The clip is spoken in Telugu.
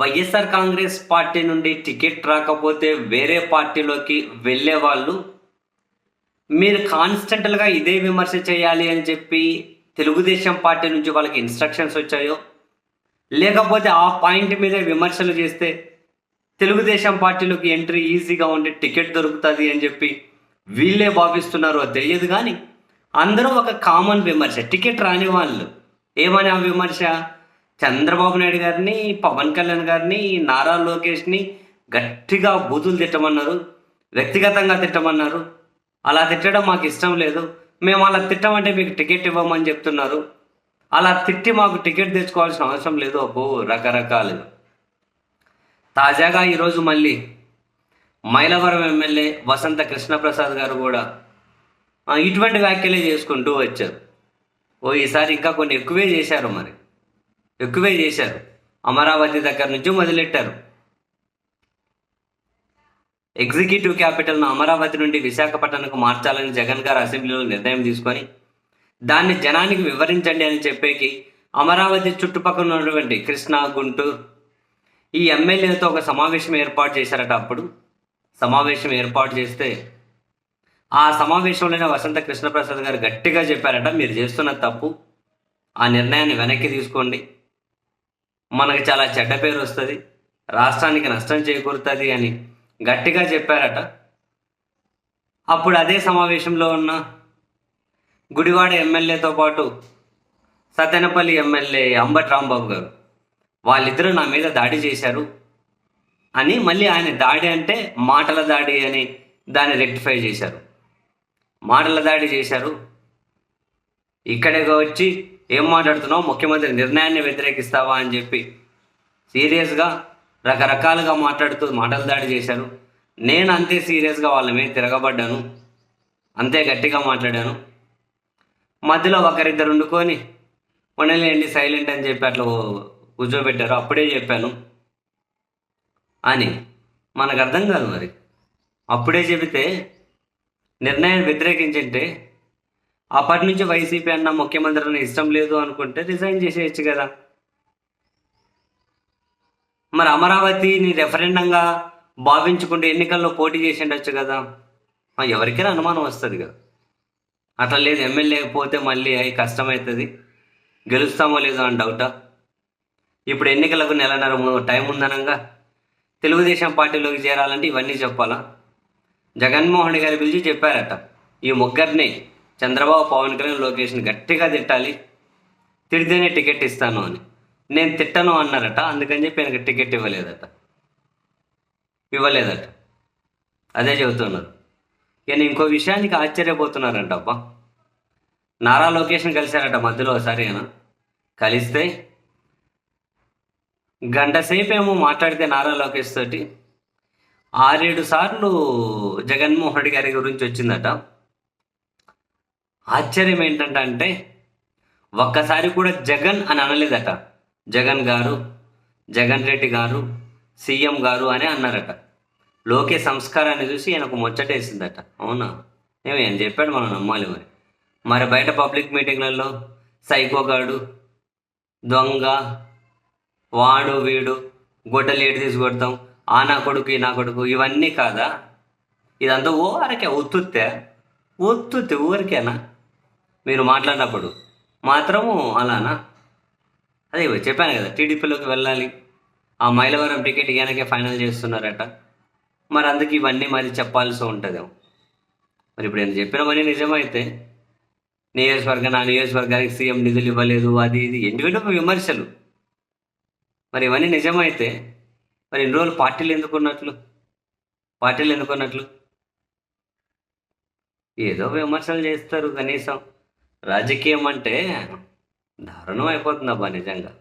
వైఎస్ఆర్ కాంగ్రెస్ పార్టీ నుండి టికెట్ రాకపోతే వేరే పార్టీలోకి వెళ్ళే వాళ్ళు మీరు కాన్స్టెంట్గా ఇదే విమర్శ చేయాలి అని చెప్పి తెలుగుదేశం పార్టీ నుంచి వాళ్ళకి ఇన్స్ట్రక్షన్స్ వచ్చాయో లేకపోతే ఆ పాయింట్ మీద విమర్శలు చేస్తే తెలుగుదేశం పార్టీలోకి ఎంట్రీ ఈజీగా ఉండి టికెట్ దొరుకుతుంది అని చెప్పి వీళ్ళే భావిస్తున్నారో తెలియదు కానీ అందరూ ఒక కామన్ విమర్శ టికెట్ రాని వాళ్ళు. ఏమని ఆ విమర్శ? చంద్రబాబు నాయుడు గారిని పవన్ కళ్యాణ్ గారిని నారా లోకేష్ని గట్టిగా బూతులు తిట్టమన్నారు వ్యక్తిగతంగా తిట్టమన్నారు. అలా తిట్టడం మాకు ఇష్టం లేదు. మేము అలా తిట్టమంటే మీకు టికెట్ ఇవ్వమని చెప్తున్నారు. అలా తిట్టి మాకు టికెట్ తెచ్చుకోవాల్సిన అవసరం లేదు అబ్బో రకరకాలు. తాజాగా ఈరోజు మళ్ళీ మైలవరం ఎమ్మెల్యే వసంత కృష్ణప్రసాద్ గారు కూడా ఇటువంటి వ్యాఖ్యలే చేసుకుంటూ వచ్చారు. ఓ ఈసారి ఇంకా కొన్ని ఎక్కువే చేశారు మరి. ఎక్కువే చేశారు. అమరావతి దగ్గర నుంచి మొదలెట్టారు. ఎగ్జిక్యూటివ్ క్యాపిటల్ను అమరావతి నుండి విశాఖపట్నంకు మార్చాలని జగన్ గారు అసెంబ్లీలో నిర్ణయం తీసుకొని దాన్ని జనానికి వివరించండి అని చెప్పేకి అమరావతి చుట్టుపక్కల ఉన్నటువంటి కృష్ణా గుంటూరు ఈ ఎమ్మెల్యేలతో ఒక సమావేశం ఏర్పాటు చేశారట. అప్పుడు సమావేశం ఏర్పాటు చేస్తే ఆ సమావేశంలోనే వసంత కృష్ణప్రసాద్ గారు గట్టిగా చెప్పారట మీరు చేస్తున్న తప్పు ఆ నిర్ణయాన్ని వెనక్కి తీసుకోండి. మనకు చాలా చెడ్డ పేరు వస్తుంది. రాష్ట్రానికి నష్టం చేకూరుతుంది అని గట్టిగా చెప్పారట. అప్పుడు అదే సమావేశంలో ఉన్న గుడివాడ ఎమ్మెల్యేతో పాటు సత్తెనపల్లి ఎమ్మెల్యే అంబట్ రాంబాబు గారు వాళ్ళిద్దరూ నా మీద దాడి చేశారు అని మళ్ళీ ఆయన దాడి అంటే మాటల దాడి అని దాన్ని రెక్టిఫై చేశారు. మాటల దాడి చేశారు. ఇక్కడే వచ్చి ఏం మాట్లాడుతున్నావు? ముఖ్యమంత్రి నిర్ణయాన్ని వ్యతిరేకిస్తావా అని చెప్పి సీరియస్గా రకరకాలుగా మాట్లాడుతూ మాటలు దాడి చేశారు. నేను అంతే సీరియస్గా వాళ్ళ మీద తిరగబడ్డాను. అంతే గట్టిగా మాట్లాడాను. మధ్యలో ఒకరిద్దరు వండుకొని ఉండలేండి సైలెంట్ అని చెప్పి అట్లా కూర్చోబెట్టారు. అప్పుడే చెప్పాను. అని. మనకు అర్థం కాదు మరి. అప్పుడే చెబితే నిర్ణయాన్ని వ్యతిరేకించింటే అప్పటి నుంచి వైసీపీ అన్న ముఖ్యమంత్రి అన్న ఇష్టం లేదు అనుకుంటే రిజైన్ చేసేయచ్చు కదా. మరి అమరావతిని రెఫరెండంగా భావించుకుంటే ఎన్నికల్లో పోటీ చేసి ఉండొచ్చు కదా ఎవరికైనా అనుమానం వస్తుంది కదా. అట్లా లేదు ఎమ్మెల్యే పోతే మళ్ళీ అయి కష్టమవుతుంది గెలుస్తామో లేదో అని డౌటా ఇప్పుడు ఎన్నికలకు నెలన్నర టైం ఉందనంగా తెలుగుదేశం పార్టీలోకి చేరాలంటే ఇవన్నీ చెప్పాలా? జగన్మోహన్ గారి పిలిచి చెప్పారట ఈ ముగ్గురిని చంద్రబాబు పవన్ కళ్యాణ్ లోకేష్ని గట్టిగా తిట్టాలి. తిడితేనే టికెట్ ఇస్తాను అని. నేను తిట్టను అన్నారట. అందుకని చెప్పి ఆయనకు టికెట్ ఇవ్వలేదట. ఇవ్వలేదట. అదే చెబుతున్నారు. నేను ఇంకో విషయానికి ఆశ్చర్యపోతున్నారంట అబ్బా. నారా లొకేషన్ కలిశారట మధ్యలో ఒకసారి ఆయన కలిస్తే గంట సేపు ఏమో మాట్లాడితే నారా లోకేష్ తోటి. ఆరేడు సార్లు జగన్మోహన్ రెడ్డి గారి గురించి వచ్చిందట. ఆశ్చర్యం ఏంటంటే అంటే ఒక్కసారి కూడా జగన్ అని అనలేదట. జగన్ గారు జగన్ రెడ్డి గారు సీఎం గారు అని అన్నారట. లోకే సంస్కారాన్ని చూసి ఈయనకు ముచ్చటేసిందట. అవునా? ఏమో ఆయన చెప్పాడు మనం నమ్మాలి మరి. మరి బయట పబ్లిక్ మీటింగ్లలో సైకోగాడు దొంగ వాడు వీడు గొడ్డలు ఏడు తీసి కొడతాం ఆ నా కొడుకు ఈ నా కొడుకు ఇవన్నీ కాదా? ఇదంతా ఓ అరకే ఒత్తుతే ఒత్తుతే ఊరికేనా? మీరు మాట్లాడినప్పుడు. మాత్రము అలానా? అదే చెప్పాను కదా టీడీపీలోకి వెళ్ళాలి. ఆ మైలవరం టికెట్ ఈయనకే ఫైనల్ చేస్తున్నారట. మరి అందుకు ఇవన్నీ మరి చెప్పాల్సి ఉంటుందేమో. మరి ఇప్పుడు నేను చెప్పినవన్నీ నిజమైతే నియోజకవర్గం నా నియోజకవర్గానికి సీఎం నిధులు ఇవ్వలేదు అది ఇది ఎందుకంటే విమర్శలు. మరి ఇవన్నీ నిజమైతే మరి ఇన్ని రోజులు పార్టీలు ఎందుకున్నట్లు? పార్టీలు ఎందుకున్నట్లు? ఏదో విమర్శలు చేస్తారు కనీసం. రాజకీయం అంటే దారుణం అయిపోతుంది అబ్బా నిజంగా.